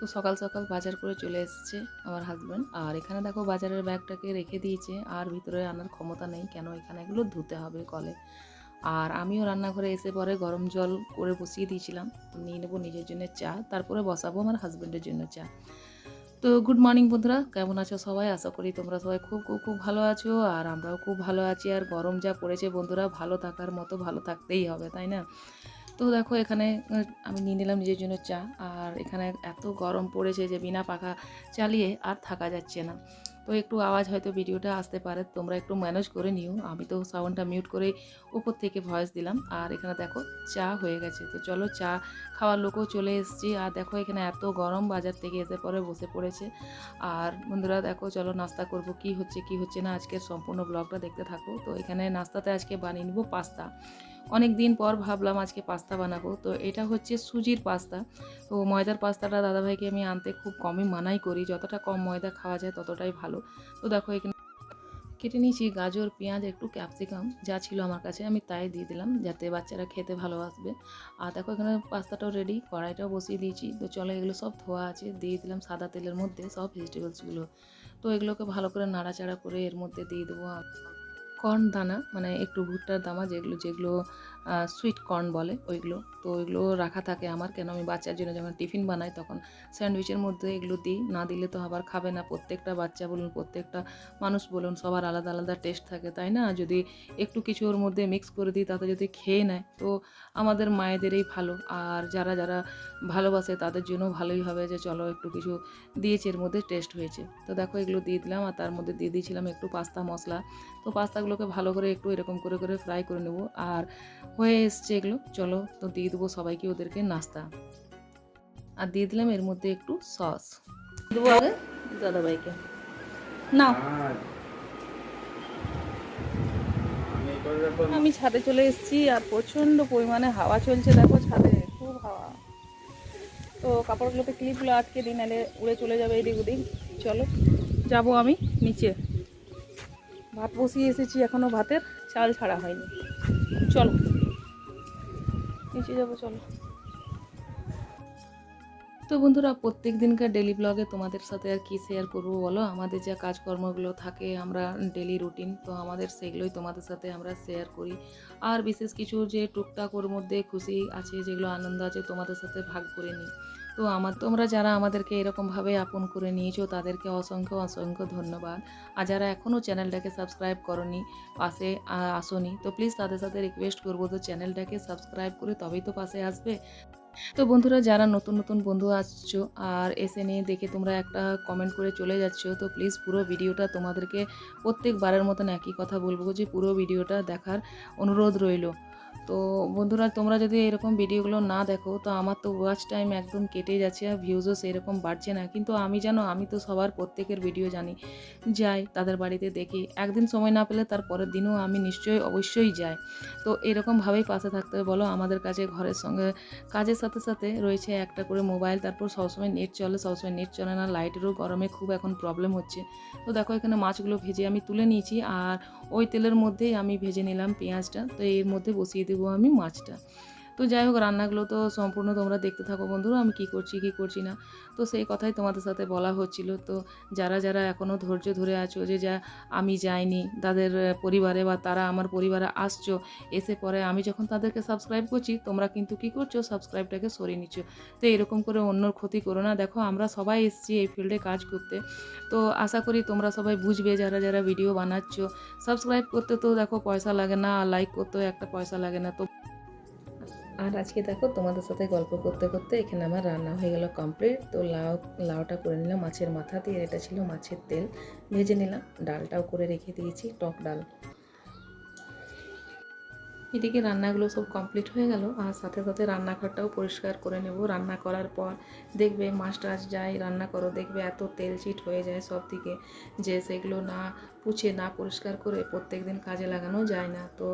তো সকাল সকাল বাজার করে চলে এসছে আমার হাজব্যান্ড আর এখানে দেখো বাজারের ব্যাগটাকে রেখে দিয়েছে, আর ভিতরে আনার ক্ষমতা নেই, কেন এখানে এগুলো ধুতে হবে কলে। আর আমিও রান্নাঘরে এসে পরে গরম জল করে বসিয়ে দিয়েছিলাম। নিয়ে নেব নিজের জন্য চা, তারপরে বসাবো আমার হাজব্যান্ডের জন্য চা। তো গুড মর্নিং বন্ধুরা, কেমন আছো সবাই? আশা করি তোমরা সবাই খুব খুব খুব ভালো আছো, আর আমরাও খুব ভালো আছি। আর গরম যা পড়েছে বন্ধুরা, ভালো থাকার মতো ভালো থাকতেই হবে, তাই না? তো দেখো এখানে আমি নিয়ে নিলাম নিজের জন্য চা। আর এখানে এত গরম পড়েছে যে বিনা পাখা চালিয়ে আর থাকা যাচ্ছে না। তো একটু আওয়াজ হয়তো ভিডিওটা আসতে পারে, তোমরা একটু ম্যানেজ করে নিও। আমি তো সাউন্ডটা মিউট করে উপর থেকে ভয়েস দিলাম। আর এখানে দেখো চা হয়ে গেছে। তো চলো চা খাওয়ার লোকও চলে এসেছি। আর দেখো এখানে এত গরম বাজার থেকে এসে পরে বসে পড়েছে। আর বন্ধুরা দেখো, চলো নাস্তা করব। কি হচ্ছে কি হচ্ছে না? আজকের সম্পূর্ণ ব্লগটা দেখতে থাকো। তো এখানে নাস্তাতে আজকে বানিয়ে নেব পাস্তা। অনেক দিন পর ভাবলাম আজকে পাস্তা বানাবো। তো এটা হচ্ছে সুজির পাস্তা। তো ময়দার পাস্তাটা দাদাভাইকে আমি আনতে খুব কমই মানাই করি। যতটা কম ময়দা খাওয়া যায় ততটাই ভালো। তো দেখো এখানে কেটে নিয়েছি গাজর, পেঁয়াজ, একটু ক্যাপসিকাম, যা ছিল আমার কাছে, আমি তাই দিয়ে দিলাম যাতে বাচ্চারা খেতে ভালোবাসবে আর দেখো এখানে পাস্তাটাও রেডি কড়াইটাও বসিয়ে দিয়েছি। তো চলো এগুলো সব ধোয়া আছে, দিয়ে দিলাম সাদা তেলের মধ্যে সব ভেজিটেবলসগুলো তো এগুলোকে ভালো করে নাড়াচাড়া করে এর মধ্যে দিয়ে দেবো কর্ন দানা মানে একটু ভুট্টার দানা যেগুলো যেগুলো সুইট কর্ন বলে ওইগুলো। তো ওইগুলো রাখা থাকে আমার। কেন আমি বাচ্চার জন্য যখন টিফিন বানাই তখন স্যান্ডউইচের মধ্যে এগুলো দিই। না দিলে তো আবার খাবে না। প্রত্যেকটা বাচ্চা বলুন, প্রত্যেকটা মানুষ বলুন, সবার আলাদা আলাদা টেস্ট থাকে, তাই না? যদি একটু কিছু ওর মধ্যে মিক্স করে দিই, তাতে যদি খেয়ে নেয়, তো আমাদের মায়েদেরই ভালো। আর যারা যারা ভালোবাসে তাদের জন্য ভালোই হবে যে, চলো একটু কিছু দিয়েছে, এর মধ্যে টেস্ট হয়েছে। তো দেখো, এগুলো দিয়ে দিলাম আর তার মধ্যে দিয়ে দিয়েছিলাম একটু পাস্তা মশলা। তো পাস্তাগুলোকে ভালো করে একটু এরকম করে করে ফ্রাই করে নেব। আর হয়ে এসছে এগুলো। চলো তো দিয়ে দেবো সবাইকে ওদেরকে নাস্তা। আর দিয়ে দিলাম এর মধ্যে একটু সস। দেবো আগে দাদাভাইকে। নাও। আমি ছাদে চলে এসেছি আর প্রচণ্ড পরিমাণে হাওয়া চলছে। দেখো ছাদে খুব হাওয়া। তো কাপড়গুলোতে ক্লিপগুলো আটকে দিই, নাহলে উড়ে চলে যাবে এদিক ওদিক। চলো, যাব আমি নিচে। ভাত বসিয়ে এসেছি এখনও ভাতের, চাল ছাড়া হয়নি। চলো। নিচে যাব, চলো। তো বন্ধুরা প্রত্যেক দিনকার ডেলি ব্লগে তোমাদের সাথে আর কি শেয়ার করব বলো? আমাদের যা কাজকর্মগুলো থাকে, আমরা ডেলি রুটিন তো আমাদের সেগুলোই তোমাদের সাথে আমরা শেয়ার করি। আর বিশেষ কিছু যে টুকটাক ওর মধ্যে খুশি আছে, যেগুলো আনন্দ আছে, তোমাদের সাথে ভাগ করে নিই। তো আমার তোমরা যারা আমাদেরকে এরকমভাবে আপন করে নিয়েছো, তাদেরকে অসংখ্য অসংখ্য ধন্যবাদ। আর যারা এখনও চ্যানেলটাকে সাবস্ক্রাইব করনি, পাশে আসোনি, তো প্লিজ তাদের সাথে রিকোয়েস্ট করব, তো চ্যানেলটাকে সাবস্ক্রাইব করে তবেই তো পাশে আসবে। তো বন্ধুরা, যারা নতুন নতুন বন্ধু আসছো আর এসে নিয়ে দেখে তোমরা একটা কমেন্ট করে চলে যাচ্ছো, তো প্লিজ পুরো ভিডিওটা তোমাদেরকে প্রত্যেকবারের মতন একই কথা বলব যে পুরো ভিডিওটা দেখার অনুরোধ রইল। তো বন্ধুরা, তোমরা যদি এরকম ভিডিওগুলো না দেখো, তো আমার তো ওয়াচ টাইম একদম কেটে যাচ্ছে আর ভিউজও সেরকম বাড়ছে না। কিন্তু আমি জানো আমি তো সবার প্রত্যেকের ভিডিও জানি, যাই তাদের বাড়িতে দেখি। একদিন সময় না পেলে তার পরের দিনও আমি নিশ্চয়ই, অবশ্যই যাই। তো এরকমভাবেই পাশে থাকতে হবে বলো। আমাদের কাছে ঘরের সঙ্গে, কাজের সাথে সাথে রয়েছে একটা করে মোবাইল তারপর সবসময় নেট চলে, সবসময় নেট চলে না। লাইটেরও গরমে খুব এখন প্রবলেম হচ্ছে। তো দেখো, এখানে মাছগুলো ভেজে আমি তুলে নিয়েছি, আর ওই তেলের মধ্যেই আমি ভেজে নিলাম পেঁয়াজটা। তো এর মধ্যে বসিয়ে দেবো আমি মাছটা। তো যাই হোক, রান্নাগুলো তো সম্পূর্ণ তোমরা দেখতে থাকো বন্ধুরা, আমি কি করছি কি করছি না। তো সেই কথাই তোমাদের সাথে বলা হচ্ছিল। তো যারা যারা এখনও ধৈর্য ধরে আছো যে যা, আমি যাইনি, তাদের পরিবারে বা তারা আমার পরিবারে আসছো, এসে পরে আমি যখন তাদেরকে সাবস্ক্রাইব করছি, তোমরা কিন্তু কি করছ সাবস্ক্রাইবটাকে সরিয়ে নিচ্ছ। তো এরকম করে অন্যর ক্ষতি করো না। দেখো, আমরা সবাই এসেছি এই ফিল্ডে কাজ করতে। তো আশা করি তোমরা সবাই বুঝবে, যারা যারা ভিডিও বানাচ্ছ সাবস্ক্রাইব করতে তো দেখো পয়সা লাগে না লাইক করতেও একটা পয়সা লাগে না। তো আর আজকে দেখো তোমাদের সাথে গল্প করতে করতে এখানে আমার রান্না হয়ে গেল কমপ্লিট তো লাউ, লাউটা করে নিলাম মাছের মাথা দিয়ে। এটা ছিল মাছের তেল। ভেজে নিলাম। ডালটাও করে রেখে দিয়েছি। টক ডাল। এদিকে রান্নাগুলো সব কমপ্লিট হয়ে গেল আর সাথে সাথে রান্নাঘরটাও পরিষ্কার করে নেব। রান্না করার পর দেখবে মাছ যাই রান্না করো, দেখবে এত তেল চিট হয়ে যায় সব দিকে যে সেগুলো না পুছে, না পরিষ্কার করে প্রত্যেক দিন কাজে লাগানো যায় না। তো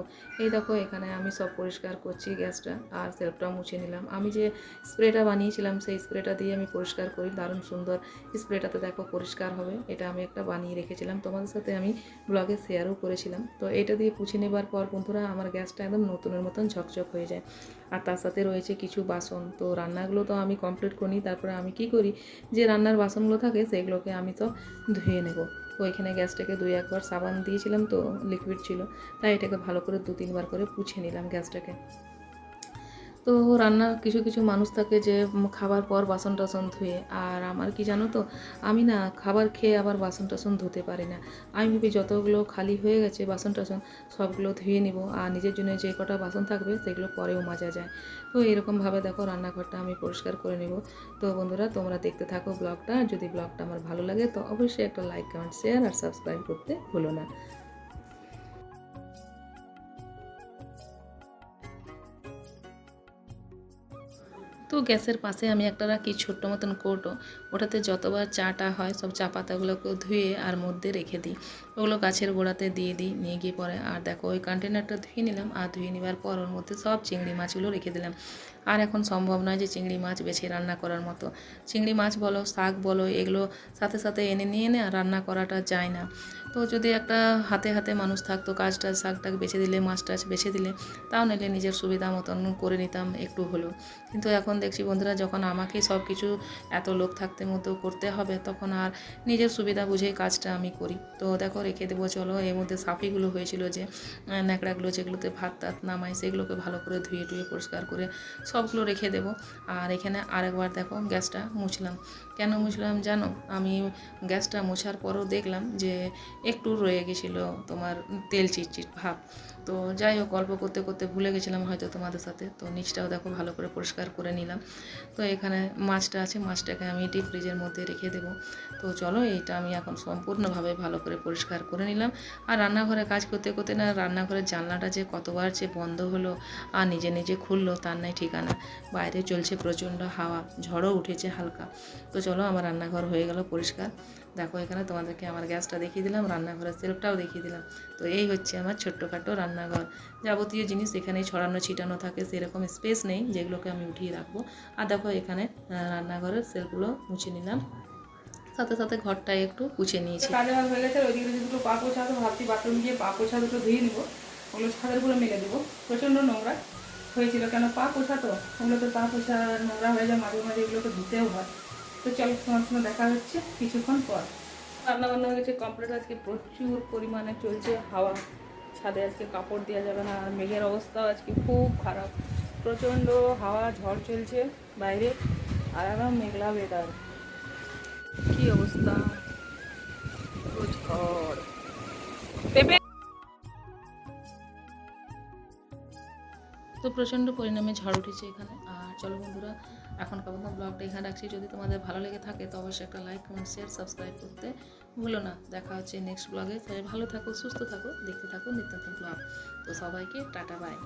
এই দেখো এখানে আমি সব পরিষ্কার করছি গ্যাসটা আর সেলফটা মুছে নিলাম। আমি যে স্প্রেটা বানিয়েছিলাম সেই স্প্রেটা দিয়ে আমি পরিষ্কার করি, দারুণ সুন্দর স্প্রেটাতে দেখো পরিষ্কার হবে। এটা আমি একটা বানিয়ে রেখেছিলাম। তোমাদের সাথে আমি ব্লগে শেয়ারও করেছিলাম। তো এটা দিয়ে পুছে নেবার পর বন্ধুরা আমার গ্যাসটা একদম নতুনের মতন ঝকঝক হয়ে যায়। আর তার সাথে রয়েছে কিছু বাসন। তো রান্নাগুলো তো আমি কমপ্লিট করি তারপরে আমি কি করি? যে রান্নার বাসনগুলো থাকে, সেগুলোকে আমি তো ধুয়ে নেব। তো এখানে গ্যাসটাকে দুই একবার সাবান দিয়েছিলাম, তো লিকুইড ছিল। তাই এটাকে ভালো করে দু তিনবার করে পুছে নিলাম গ্যাসটাকে। তো রান্না কিছু কিছু মানুষ থাকে যে খাবার পর বাসন টাসন ধুয়ে, আর আমার কি জানো তো, আমি না খাবার খেয়ে আবার বাসন টাসন ধুতে পারি না। আমি ভাবি যতগুলো খালি হয়ে গেছে বাসন টাসন, সবগুলো ধুয়ে নিব, আর নিজের জন্য যে কটা বাসন থাকবে সেগুলো পরেও মাজা যায়। তো এরকমভাবে দেখো রান্নাঘরটা আমি পরিষ্কার করে নেব। তো বন্ধুরা, তোমরা দেখতে থাকো ব্লগটা যদি ব্লগটা আমার ভালো লাগে তো অবশ্যই একটা লাইক, কমেন্ট, শেয়ার, আর সাবস্ক্রাইব করতে ভুলো না। তো গ্যাসের পাশে আমি একটা রাখি ছোট্ট মতন কোটো। ওটাতে যতবার চাটা হয় সব চা পাতাগুলোকে ধুয়ে আর মধ্যে রেখে দিই। ওগুলো গাছের গোড়াতে দিয়ে দিই, নিয়ে গিয়ে পরে আর দেখো ওই কন্টেনারটা ধুয়ে নিলাম আর ধুয়ে নেবার পর ওর মধ্যে সব চিংড়ি মাছগুলো রেখে দিলাম। আর এখন সম্ভব নয় যে চিংড়ি মাছ বেছে রান্না করার মতো। চিংড়ি মাছ বলো, শাক বলো, এগুলো সাথে সাথে এনে নিয়ে এনে রান্না করাটা যায় না। তো যদি একটা হাতে হাতে মানুষ থাকতো কাজটা শাক টাক বেছে দিলে, মাছ টাছ বেছে দিলে, তাও নিলে নিজের সুবিধা মতন করে নিতাম একটু হলেও। কিন্তু এখন দেখছি বন্ধুরা, যখন আমাকেই সব কিছু এত লোক থাকতে মতো করতে হবে, তখন আর নিজের সুবিধা বুঝেই কাজটা আমি করি। তো দেখো রেখে দেবো, চলো। এর মধ্যে সাফিগুলো হয়েছিল যে ন্যাকড়াগুলো যেগুলোতে ভাত টাত নামাই সেগুলোকে ভালো করে ধুয়ে টুয়ে পরিষ্কার করে সবগুলো রেখে দেবো। আর এখানে আরেকবার দেখো গ্যাসটা মুছলাম। কেন মুছলাম জানো? আমি গ্যাসটা মোছার পরও দেখলাম যে, একটু রয়ে গেছিল তোমার তেল চিটচিট ভাব। তো যাই হোক গল্প করতে করতে ভুলে গেছিলাম হয়তো তোমাদের সাথে। তো নিচটাও দেখো ভালো করে পরিষ্কার করে নিলাম। তো এখানে মাছটা আছে, মাছটাকে আমি ডিপ ফ্রিজের মধ্যে রেখে দেবো। তো চলো, এইটা আমি এখন সম্পূর্ণভাবে ভালো করে পরিষ্কার করে নিলাম। আর রান্নাঘরে কাজ করতে করতে না রান্নাঘরের জানলাটা যে কতবার যে বন্ধ হলো আর নিজে নিজে খুললো তার নাই ঠিকানা। বাইরে চলছে প্রচণ্ড হাওয়া, ঝড়ও উঠেছে হালকা। তো চলো আমার রান্নাঘর হয়ে গেল পরিষ্কার। দেখো এখানে তোমাদেরকে আমার গ্যাসটা দেখিয়ে দিলাম, রান্নাঘরের সেলফটাও দেখিয়ে দিলাম। তো এই হচ্ছে আমার ছোট্টখাটো রান্নাঘর। যাবতীয় জিনিস এখানেই ছড়ানো ছিটানো থাকে, সেরকম স্পেস নেই যেগুলোকে আমি উঠিয়ে রাখব। আর দেখো এখানে রান্নাঘরের সেলফগুলো মুছে নিলাম। সাথে সাথে ঘরটা একটু মুছে নিয়েছি। কাজে হাত হয়ে গেছে, ওইদিকে দুটো পা পোছা তো ভাবছি বাথরুম গিয়ে পা পোছা দুটো ধুয়ে নিবো। ওগুলো ছাদের উপরে মেলে দেবো। প্রচণ্ড নোংরা হয়েছিল। কেন পা পোছা তো ওগুলো তো পা পোছা নোংরা হয়ে যায়, মাঝে মাঝে এগুলোকে ধুতেও হয়। তো চলো, তোমার সঙ্গে দেখা হচ্ছে কিছুক্ষণ পর। রান্না বান্না হয়ে গেছে কমপ্লিট আজকে প্রচুর পরিমাণে চলছে হাওয়া। ছাদে আজকে কাপড় দেওয়া যাবে না। আর মেঘের অবস্থা আজকে খুব খারাপ। প্রচণ্ড হাওয়া, ঝড় চলছে বাইরে। আর একদম মেঘলা ওয়েদার কি অবস্থা? পুরো ঝড় পেঁপে তো প্রচণ্ড পরিণামে ঝড় উঠেছে এখানে। আর চলো বন্ধুরা এখন মতো ব্লগটা এখানে রাখছি। যদি তোমাদের ভালো লেগে থাকে তো অবশ্যই একটা লাইক কমেন্ট শেয়ার সাবস্ক্রাইব করতে ভুলো না। দেখা হচ্ছে নেক্সট ব্লগে সবাই ভালো থাকো সুস্থ থাকো দেখতে থাকো নিত্য ব্লগ তো সবাইকে টাটা বাই